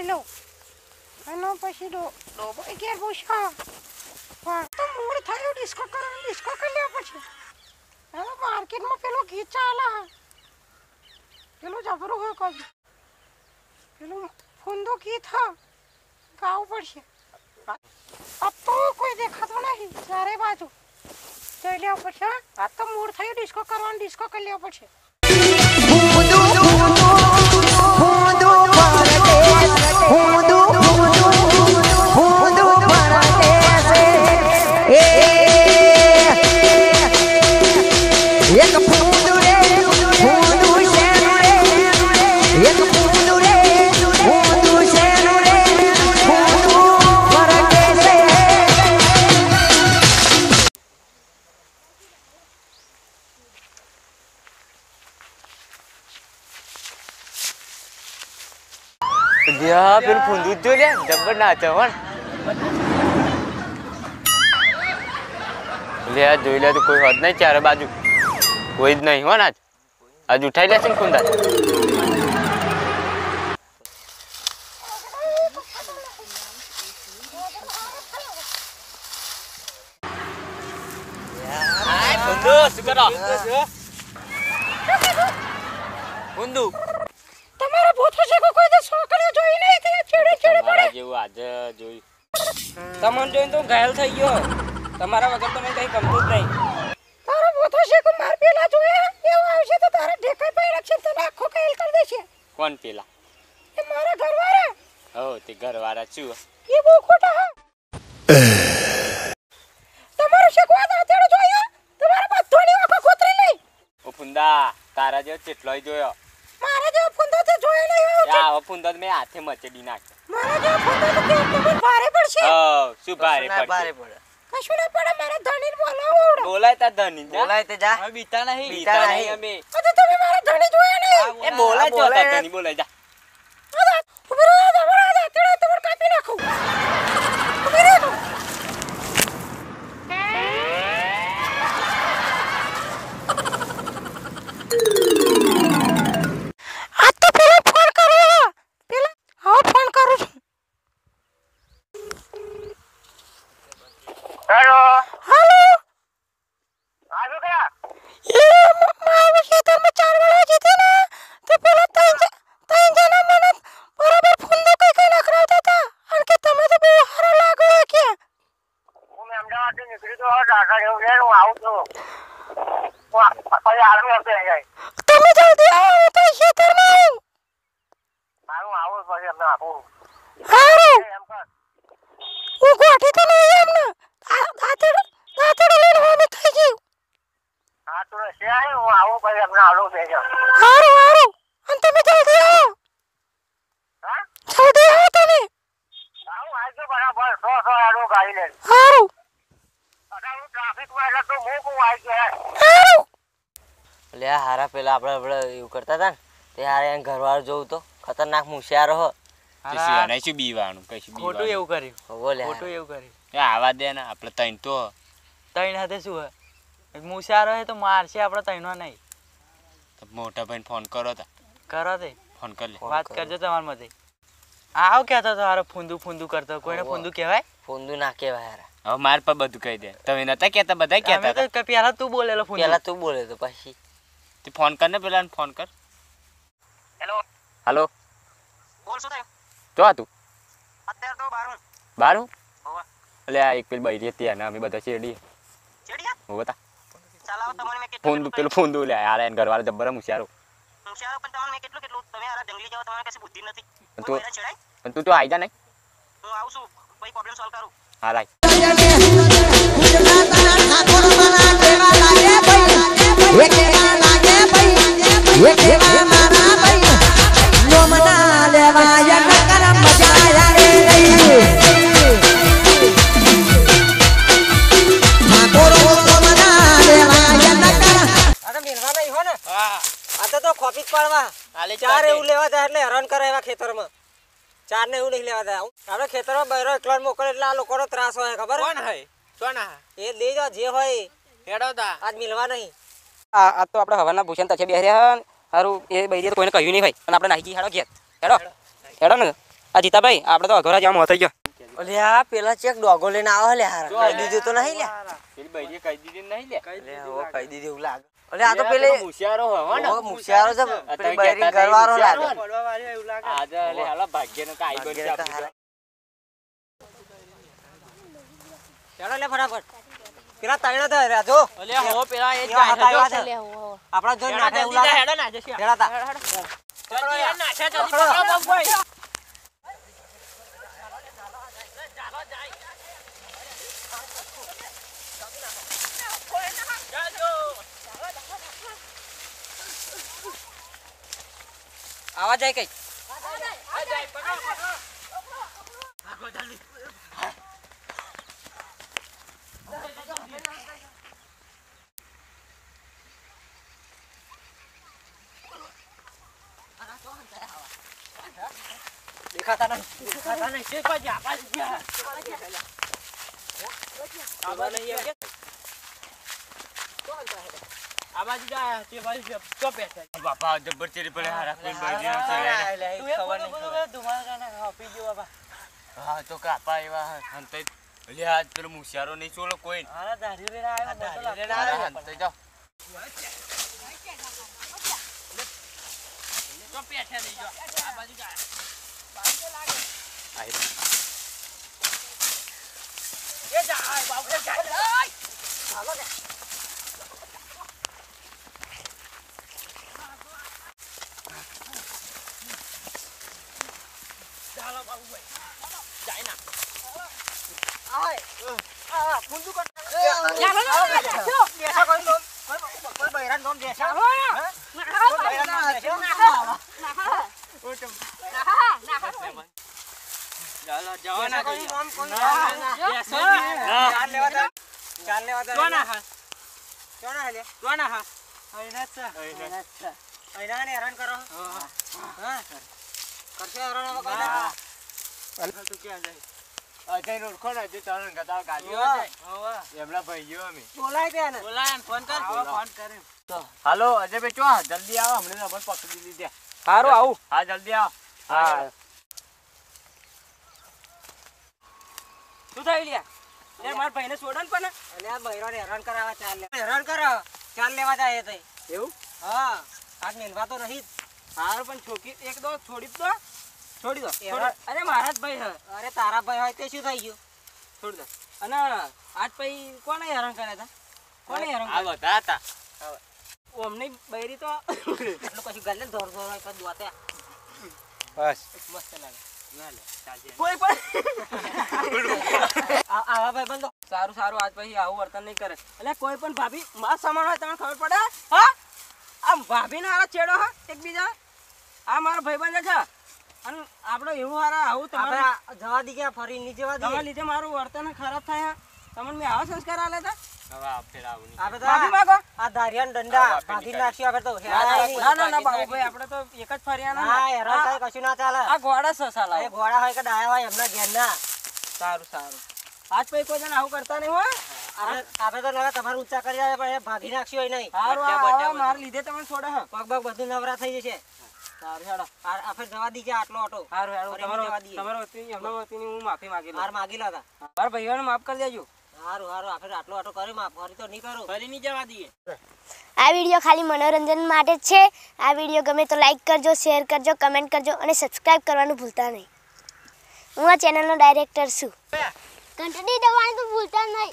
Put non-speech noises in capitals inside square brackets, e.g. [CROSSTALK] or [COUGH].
એના પછી ડો, ડોબો ઘેર પૂછ્યો પણ તો મૂળ થયું ડિસ્કો કરવાનું ડિસ્કો કરી લ્યો પછી. હવે માર્કેટમાં પેલો ગીત ચાલા. પેલું જબરું હોય કોઈ પેલું ફૂંદો ગીત થા. ગાવું પડશે. આ તો કોઈ દેખાતો નહીં. ચારે બાજુ. જોઈ લેવા પડશે આ તો મૂળ થયું ડિસ્કો કરવાનું ડિસ્કો કરી લેવા પડશે લ્યા પેલું ફૂંદું જ લે જબ્બર નાચે પણ લે આ જોઈ લે તો કોઈ હોત નહીં ચારે બાજુ કોઈ જ નહીં હો ને આજ આજ ઉઠાઈ લેશે ને તમારા ભૂતો છે કોઈ તો છોકરીઓ જોઈ નહીં તે ચેડે ચેડે પડે? જેવું આજે જોયું તમને જોઈને તો ઘાયલ થઈ ગયો. તમારા વગર તો મેં કઈ ગમતું જ નહીં. તારો પોથો છે કો માર પેલા જોયા? એવો આવશે તો તારા ઢેકાઈ પડી છે તને આખો કહેલ કરી દેશે. કોણ પેલા? એ મારા ઘરવાળા? હો તે ઘરવાળા છું. એ બહુ ખોટા હા. તમારું આ દાંતેડો જોયો? તમારા બધાની આખો ખોતરી લઈ. ઓ ફુંદા તારા જેવો ચેટલોય જોયો? ફૂંદો નહીં હવે ફુંદો મેં હાથે મચેડી નાખ્યો મારા જેવો ફૂંદો તો કેમ ભારે પડશે હો શું ભારે ભારે પડે કશું ના પડે મારા ધણીને બોલાવો બોલાય તા ધની જા. બોલાય તે જા હવે બીતા નહીં બીતા નહીં. અમે તો તમે મારા ધણી જોયા નહીં એ બોલાય તો બોલાય. બોલાય જા અરે, ઊભી રહો, તમારા દાંતેડો કાપી નાખું આ- પછી આર્મી તમે જલ્દી આવો તો ખેતરમાં આવું. મારું આવો પછી અમને આપું. હારું. હું ગોઠી તો નહીં એમને દાતડ દાંતેડો લઈને હોમી થઈ ગયું. હા તો છે હું આવું પછી અમને આલો જાવ હારું હારું. અને તમે જલ્દી આવો. હા? જલ્દી આવો તમે. આવું આવજો બરાબર સો સો આડો ગાડી લે હારું. અત્યારે ટ્રાફિકમાં એટલે તું મૂક આવી ગયો. હારું. લે આ હારા પેલા આપણે આપણે એવું કરતા હતા ને તે હારે એને ઘરવાળો જોવું તો ખતરનાક મુશિયારો હો. તે શું એને બીવાનું કશું ખોટું એવું કર્યું. ખોટું એવું કર્યું. એ આવા દે ને આપણે તૈન તો. તૈણ હાથે શું હે મુશિયારો હે તો મારશે આપણે તૈણો નહીં. તો મોટા ભાઈને ફોન કરો તા. કરો તે. ફોન કરી લે. વાત કરજો તમારા મતે. આવ કહેતો તો હારો ફૂંદું ફૂંદું કરતો. કોઈને ફૂંદુ કહેવાય? ફોંદુ ના કહેવાય હારા. હવે માર પર બધું કહી દે. તમે નતા કહેતા બધા અમે કહેતા તો પહેલા તું બોલેલો ફૂંદું. પેલા તું બોલે તો પછી. તે ફોન કર ને પેલા ફોન કર હેલો હાલો બોલ શું થયું જો તું અત્યારે તો બારું બારું. એટલે આ એક પેલી બૈરી હતી અને અમે બધા શેરડી. શેરડી હું બતા ફોન પેલું ફોન દઉં લે યાર એને ઘરવાળા જબ્બર હોશિયારો. હોશિયારો પણ તમને મેં કેટલું કેટલું તમે હારા જંગલી જાઓ તમારે કશી બુદ્ધિ નથી. તું- તું તો આવી જા નહીં. હું આવું છું કોઈ પ્રોબ્લેમ સોલ્વ કરું. હા લાય આ તો તો ખોપી પાડવા. ચાર એવું લેવા જાય એટલે હેરાન કરે એવા ખેતરમાં. ચાર ને એવું નહીં લેવા જાય. આપણે ખેતરમાં બહેરો એકલો મોકલે એટલે આ લોકોનો ત્રાસ હોય ખબર? કોણ હોય? કોણ એ લઈ જાઓ જે હોય. હેડો તા. આજ મિલવા નહીં. આ આ તો આપણે હવાના ભૂષણ તચે બેહ્યા હારું એ બૈરીએ તો કોઈને કહ્યું નહીં ભાઈ. અને આપણે નાહી ગઈ હેડો ઘેર. હેડો. હેડો. ને. આ જીતાભાઈ આપણે તો અઘરા જવા થઈ ગયો. અલ્યા પેલા ચેક ડોગો લઈને આવો લે હારા. કહી દીધું તો નહીં લે પેલી બૈરીએ કહી દીધી નહીં લે કહી દીધું એવું લાગે. અલ્યા આ તો પેલે મુશિયારો હો ને. ઓ મુશિયારો છે પેલી બૈરી ઘરવાળો લાગે. પડવા વાળી એવું લાગે આજે અલે હાલા ભાગ્યનો કાંઈ ભાગ્યને તો આપણું. ચાલો લે ફટાફટ. પેલા તૈણા તો રાજો અલે હો પેલા એ જાય છે. લે હો આપડા જો નાખે ઉલા હેડો ના જશે હેડા તા. આવા જાય કઈ. દેખાતા નહીં. દેખાતા નહીં. છે આવા નહીં આ બાજુ જાય તે બાજુ ચો પેસે બાપા જબરચેરી ચેરી પડે હારા કોઈ બૈરીનો જો બાપા. હા તો કાપા એવા હંતે લે આજ પેલો મુશિયારો નહીં ચોલો કોઈ. હારા હંતે જાઓ. આઈ ચાલો બાબુભાઈ જાય ના આય આ મુંજુ કો ચાલો ના બેસો બેસો કોઈ તો કોઈ બૈરાન નોમ બેસો હો ના બૈરાન ના બેસો ના ના ઓ ચમ ના ના ચાલો જાવ ના કોઈ નોમ કોઈ બેસો ચાર લેવા દા ચાર લેવા દા કોના હા કોના હલે કોના હા અઈના અચ્છા અઈના અચ્છા અઈના ને હેરાન કરો હા હા રહ્યો. અજય ઓળખો ને અજય ચાલો ને ગાડીઓ એમના ભાઈઓ અમે. હાલો અજય ભાઈ ચો જલ્દી આવો હમણે નંબર પકડી લીધી. સારું આવું. હા જલ્દી આવો. હા. શું થયું લ્યા? યાર મારા ભાઈને છોડો ને પણ અલ્યા બૈરોને હેરાન કરાવવા ચાલ લેવા હેરાન કરો ચાલ લેવા જાય તે એવું? હા. આજ મેલવા તો નહીં સારું પણ છોકી એક દો છોડી દો છોડી દો અરે મારા જ ભાઈ હે. અરે તારા ભાઈ હોય તે શું થઈ ગયું? છોડી દો. અને આજ ભાઈ કોને હેરાન કર્યા હતા કોને હેરાન આ બધા હતા ઓમની બૈરી તો એટલું કશું ગાલે ધોર ધોર હોય તો દુઆતે બસ. મસ્ત લાગે. કોઈ પણ [LAUGHS] આવા ભાઈ બંધો. સારું સારું આજ પછી આવું વર્તન નહીં કરે. એટલે કોઈ પણ ભાભી મારા સમાન હોય તમને ખબર પડે? હા? આમ ભાભી ના હારા છેડો હા એકબીજા? આ મારા ભાઈબંધ છે. અને આપણે એવું હારા આવું આપણે જવા દી ગયા ફરી નહીં જવા તમારા લીધે મારું વર્તન ખરાબ થાય તમને મેં આવા સંસ્કાર આલે હતા હવે આ ફેર આવું નહીં. આપણે તો માફી આ- માંગો. આ ધારિયાને દંડા હા, આપી ભાગી નીકળે. નાખ્યું આપણે તો ના હેરાન ના નહીં. ના ના બાબુભાઈ આપણે તો એક જ ફર્યા હા ના. હેરાન થાય કશું ના ચાલે. આ છે એ સાલા ઘોડા હોય કે ડાયા હોય એમના ઘેરના. સારું સારું. આજ પછી કોઈ આવું કરતા નહીં હોય આપણે આપણે તો ઊંચા કરી આવે પણ એ ભાગી નાખ્યું હોય નહીં. મારા લીધે તમને થોડા હા. પગ પગ બધું નવરા થઈ જશે. સારું હેડો. આ- જવા દીજે આટલો ઓટો. સારું હેડો તમારો તમારો વતીની એમના વતીની હું માફી માંગી લઉં. માર માગી લો તા. મારા ભાઈઓને માફ કરી દેજો. સારું સારું આપણે આટલો ઓટો કરી માફ ફરી તો નહીં કરો. ફરી નહીં જવા દઈએ આ વીડિયો ખાલી મનોરંજન માટે જ છે. આ વીડિયો ગમે તો લાઈક કરજો શેર કરજો કમેન્ટ કરજો અને સબસ્ક્રાઈબ કરવાનું ભૂલતા નહીં. હું આ ચેનલનો ડાયરેક્ટર છું. ઘંટડી દબાણ તો ભૂલતા નહીં.